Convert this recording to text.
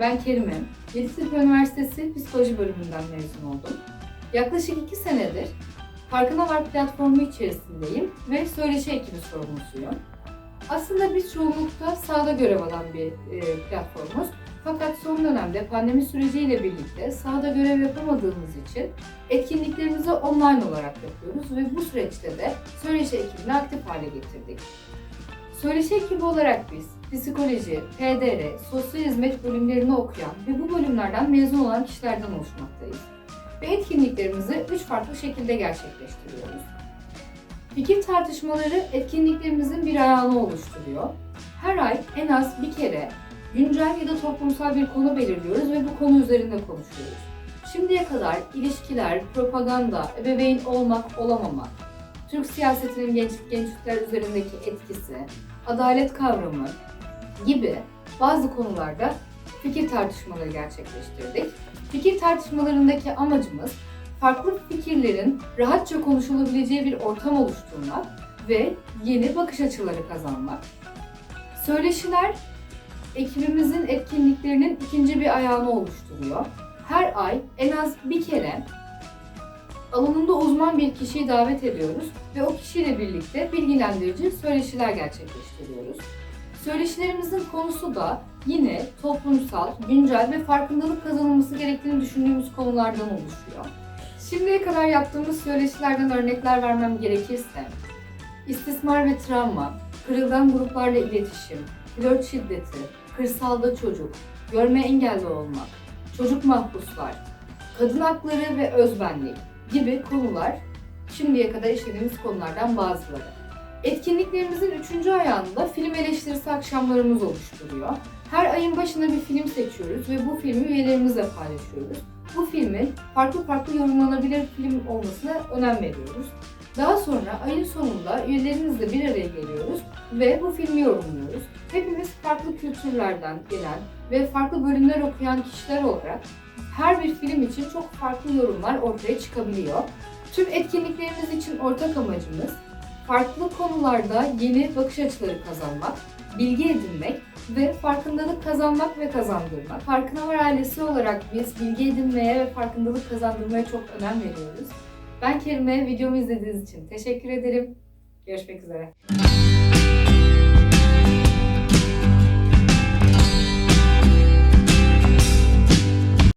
Ben Kerime. Yeditepe Üniversitesi Psikoloji bölümünden mezun oldum. Yaklaşık iki senedir Farkına Var platformu içerisindeyim ve söyleşi ekibi sorumlusuyum. Aslında biz çoğunlukta sahada görev alan bir e, platformuz. Fakat son dönemde pandemi süreciyle birlikte sahada görev yapamadığımız için etkinliklerimizi online olarak yapıyoruz ve bu süreçte de söyleşi ekibini aktif hale getirdik. Söyleşi ekibi olarak biz psikoloji, PDR, sosyal hizmet bölümlerini okuyan ve bu bölümlerden mezun olan kişilerden oluşmaktayız. Ve etkinliklerimizi üç farklı şekilde gerçekleştiriyoruz. Fikir tartışmaları etkinliklerimizin bir ayağını oluşturuyor. Her ay en az bir kere güncel ya da toplumsal bir konu belirliyoruz ve bu konu üzerinde konuşuyoruz. Şimdiye kadar ilişkiler, propaganda, ebeveyn olmak, olamamak, Türk siyasetinin gençlik gençlikler üzerindeki etkisi, adalet kavramı gibi bazı konularda fikir tartışmaları gerçekleştirdik. Fikir tartışmalarındaki amacımız farklı fikirlerin rahatça konuşulabileceği bir ortam oluşturmak ve yeni bakış açıları kazanmak. Söyleşiler ekibimizin etkinliklerinin ikinci bir ayağını oluşturuyor. Her ay en az bir kere alanında uzman bir kişiyi davet ediyoruz ve o kişiyle birlikte bilgilendirici söyleşiler gerçekleştiriyoruz. Söyleşilerimizin konusu da yine toplumsal, güncel ve farkındalık kazanılması gerektiğini düşündüğümüz konulardan oluşuyor. Şimdiye kadar yaptığımız söyleşilerden örnekler vermem gerekirse, istismar ve travma, kırılgan gruplarla iletişim, flört şiddeti, kırsalda çocuk, görme engelli olmak, çocuk mahpuslar, kadın hakları ve özbenlik gibi konular şimdiye kadar işlediğimiz konulardan bazıları. Etkinliklerimizin üçüncü ayağında film eleştirisi akşamlarımız oluşturuyor. Her ayın başına bir film seçiyoruz ve bu filmi üyelerimizle paylaşıyoruz. Bu filmin farklı farklı yorumlanabilir film olmasına önem veriyoruz. Daha sonra ayın sonunda üyelerimizle bir araya geliyoruz ve bu filmi yorumluyoruz. Hepimiz farklı kültürlerden gelen ve farklı bölümler okuyan kişiler olarak her bir film için çok farklı yorumlar ortaya çıkabiliyor. Tüm etkinliklerimiz için ortak amacımız farklı konularda yeni bakış açıları kazanmak, bilgi edinmek ve farkındalık kazanmak ve kazandırmak. Farkına var ailesi olarak biz bilgi edinmeye ve farkındalık kazandırmaya çok önem veriyoruz. Ben Kerime, videomu izlediğiniz için teşekkür ederim. Görüşmek üzere.